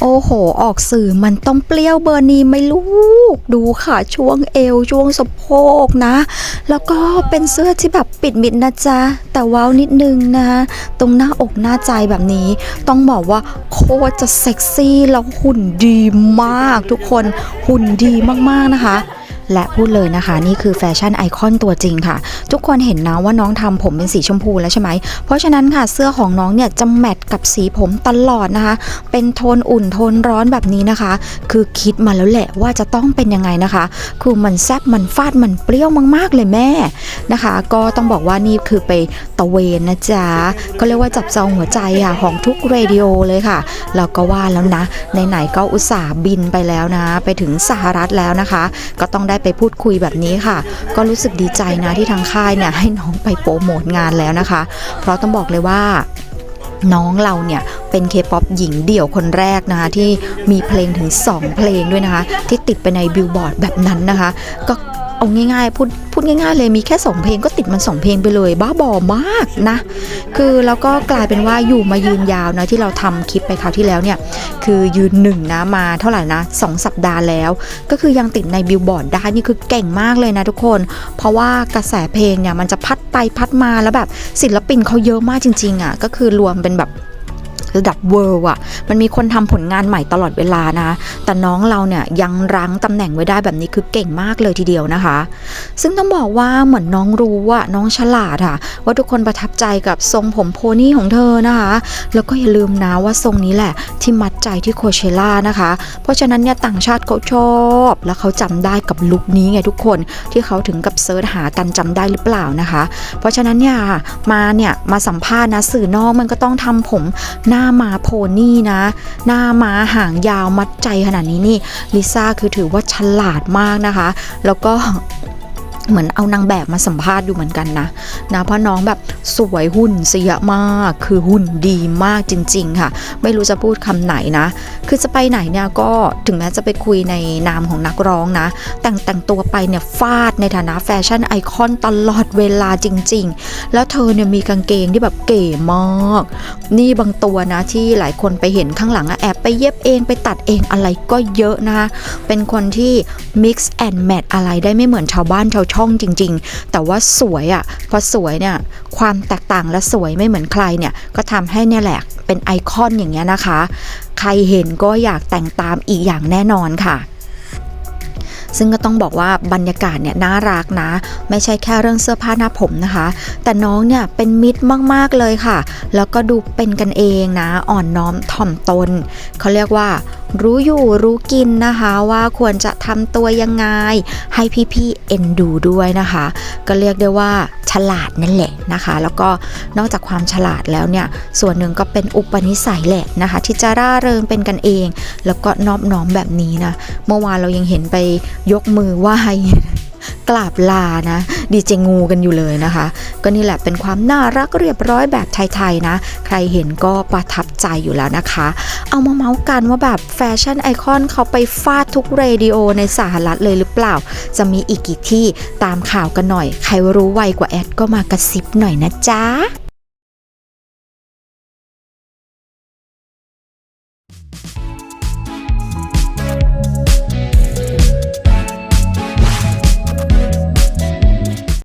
โอ้โห ออกสื่อมันต้องเปรี้ยวเบอร์นี้ไหม่ลูก ดูค่ะช่วงเอวช่วงสะโพกนะ แล้วก็เป็นเสื้อที่แบบปิดมิดนะจ๊ะ แต่ว้าวนิดนึงนะตรงหน้าอกหน้าใจแบบนี้ ต้องบอกว่าโคตรจะเซ็กซี่แล้วหุ่นดีมากทุกคนหุ่นดีมากๆนะคะ และพูดเลยนะคะ นี่คือแฟชั่นไอคอนตัวจริงค่ะ ทุกคนเห็นนะว่าน้องทำผมเป็นสีชมพูแล้วใช่ไหม เพราะฉะนั้นค่ะเสื้อของน้องเนี่ยจะแมทกับสีผมตลอดนะคะ เป็นโทนอุ่นโทนร้อนแบบนี้นะคะ คือคิดมาแล้วแหละว่าจะต้องเป็นยังไงนะคะ คือมันแซบมันฟาดมันเปรี้ยวมากๆเลยแม่ นะคะ ก็ต้องบอกว่านี่คือไปตะเวนนะจ๊ะก็เรียกว่าจับจองหัวใจค่ะของทุกเรดิโอเลยค่ะเราก็ว่าแล้วนะไหนๆก็อุตส่าห์บินไปแล้วนะ ไปถึงสหรัฐแล้วนะคะ ก็ต้องได้ไปพูดคุยแบบนี้ค่ะ ก็รู้สึกดีใจนะที่ทางค่ายเนี่ยให้น้องไปโปรโมทงานแล้วนะคะ เพราะต้องบอกเลยว่าน้องเราเนี่ยเป็นเคป๊อปหญิงเดี่ยวคนแรกนะคะที่มีเพลงถึง 2 เพลงด้วยนะคะ ที่ติดไปในบิลบอร์ดแบบนั้นนะคะ ก็ เอาง่ายๆพูดพูดง่าย ๆ เลยมีแค่ 2 เพลงก็ติดมัน 2 เพลงไปเลย บ้าบอมากนะ คือแล้วก็กลายเป็นว่าอยู่มายืนยาวนะที่เราทำคลิปไปคราวที่แล้วเนี่ย คือยืนหนึ่งนะมาเท่าไหร่นะสองสัปดาห์แล้ว ก็คือยังติดในบิลบอร์ดได้นี่คือเก่งมากเลยนะทุกคน เพราะว่ากระแสเพลงเนี่ยมันจะพัดไปพัดมาแล้วแบบศิลปินเขาเยอะมากจริงๆอะก็คือรวมเป็นแบบ ระดับเวิร์อะมันมีคนทำผลงานใหม่ตลอดเวลานะ แต่น้องเราเนี่ยยังรั้งตำแหน่งไว้ได้แบบนี้คือเก่งมากเลยทีเดียวนะคะ ซึ่งต้องบอกว่าเหมือนน้องรู้ว่าน้องฉลาดค่ะ ว่าทุกคนประทับใจกับทรงผมโพนี่ของเธอนะคะ แล้วก็อย่าลืมนะว่าทรงนี้แหละ ที่มัดใจที่โคเชล่านะคะ เพราะฉะนั้นเนี่ยต่างชาติเขาชอบ แล้วเขาจำได้กับลุคนี้ไงทุกคนที่เขาถึงกับเซิร์ชหากันจำได้หรือเปล่านะคะ เพราะฉะนั้นเนี่ยมาเนี่ยมาสัมภาษณ์นะสื่อนอกมันก็ต้องทำผมหน้ามาโพนี่นะ หน้ามาหางยาวมัดใจขนาดนี้นี่ลิซ่าคือถือว่าฉลาดมากนะคะ แล้วก็ เหมือนเอานางแบบมาสัมภาษณ์ดูเหมือนกันนะนะเพราะน้องแบบสวยหุ่นเสียมากคือหุ่นดีมากจริง ๆ ค่ะ ไม่รู้จะพูดคำไหนนะ คือจะไปไหนเนี่ยก็ถึงแม้จะไปคุยในนามของนักร้องนะ แต่งแต่งตัวไปเนี่ยฟาดในฐานะแฟชั่นไอคอนตลอดเวลาจริง ๆ แล้วเธอเนี่ยมีกางเกงที่แบบเก๋มาก นี่บางตัวนะที่หลายคนไปเห็นข้างหลังแอบไปเย็บเองไปตัดเองอะไรก็เยอะนะคะเป็นคนที่ mix and match อะไรได้ไม่เหมือนชาวบ้านชาวช่องจริง ๆ แต่ว่าสวยอะ่ะพอสวยเนี่ยความแตกต่างและสวยไม่เหมือนใครเนี่ยก็ทำให้เนี่ยแหละเป็นไอคอนอย่างเงี้ยนะคะ ใครเห็นก็อยากแต่งตามอีกอย่างแน่นอนค่ะซึ่งก็ต้องบอกว่าบรรยากาศเนี่ยน่ารักนะ ไม่ใช่แค่เรื่องเสื้อผ้าหน้าผมนะคะ แต่น้องเนี่ยเป็นมิตรมากๆเลยค่ะ แล้วก็ดูเป็นกันเองนะ อ่อนน้อมถ่อมตนเขาเรียกว่า รู้อยู่รู้กินนะคะว่าควรจะทำตัวยังไง ให้พี่ๆเอ็นดูด้วยนะคะ ก็เรียกได้ว่าฉลาดนั่นแหละนะคะ แล้วก็นอกจากความฉลาดแล้วเนี่ย ส่วนหนึ่งก็เป็นอุปนิสัยแหละนะคะ ที่จะร่าเริงเป็นกันเอง แล้วก็นอบน้อมแบบนี้นะ เมื่อวานเรายังเห็นไปยกมือไหว้ กราบลานะดีเจงูกันอยู่เลยนะคะ ก็นี่แหละเป็นความน่ารักเรียบร้อยแบบไทยๆนะ ใครเห็นก็ประทับใจอยู่แล้วนะคะ เอามาเมาส์กันว่าแบบแฟชั่นไอคอนเขาไปฟาดทุกเรดิโอในสหรัฐเลยหรือเปล่า จะมีอีกกี่ที่ตามข่าวกันหน่อย ใครรู้ไวกว่าแอดก็มากระซิบหน่อยนะจ๊ะ